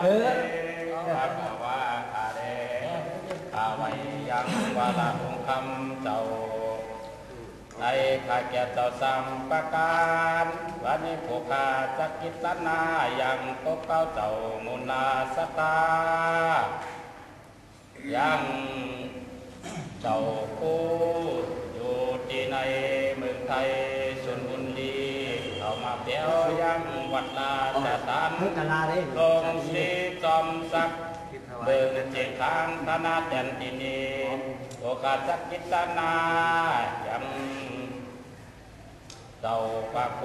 เออภะคะวะอะเรอาไว้ยังวาลาองคำเจ้าในข้าแก่เจ้าสัมปการวันนี้ผู้ข้าจักกิตนายังตกเก้าเจ้ามุนาสตา ยังเจ้าผู้อยู่ที่ในเมืองไทยส่วนบุญดีเข้ามาเปียว ยังวัดลาจตานเลาได้ลงสีจอมสักเบิกเจตางธนาแดนที่นี้โอกาสจักกิตนายังเจ้าปะโก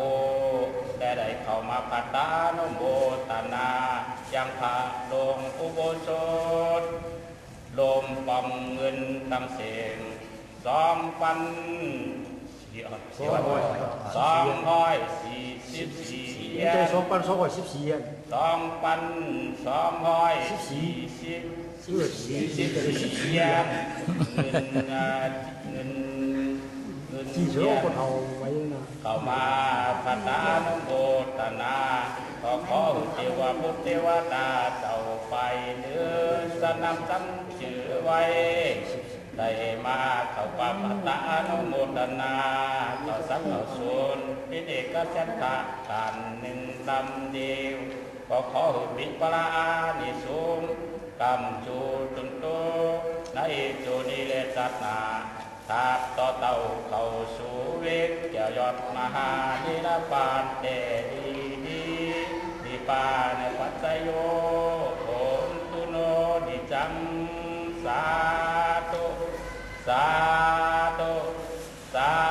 ได้ได้เข้ามาพัตานุโมตนายังพระลงอุโบสถลมปอมเงินตำเสียงสองพันสี่สิบสองร้อยสี่สิบสี่ เหรียใจญสองพันสองร้อยสิบสี่สองพันสองร้อยสี่สิบสี่สี่สิสี่บสิบสี่สี่เหรียญเงินอ่าเงินเงินสี่เหเสืรีอยญคนเอาไว้นะเข้ามาพัฒนานุโมตนาขอขอเทวบุตรเทวดาเจ้าไปเนื้อสนำจำชื่อไว้ ได้มาเข้าความพัฒนานุโมตนาต่อสักเข้าส่วนเป็นเอกชันทะการหนึ่งลำเดียวขอขอปิปลานิสุงกำจูตุนโตในจูนิเลสัตนาทาบต่อเต่าเข้าสู่เวกเกี่ยวยอดมหาดีลปานเตดีดีดีปาในปัจจโยโอนตุโนดิจัง 打斗打。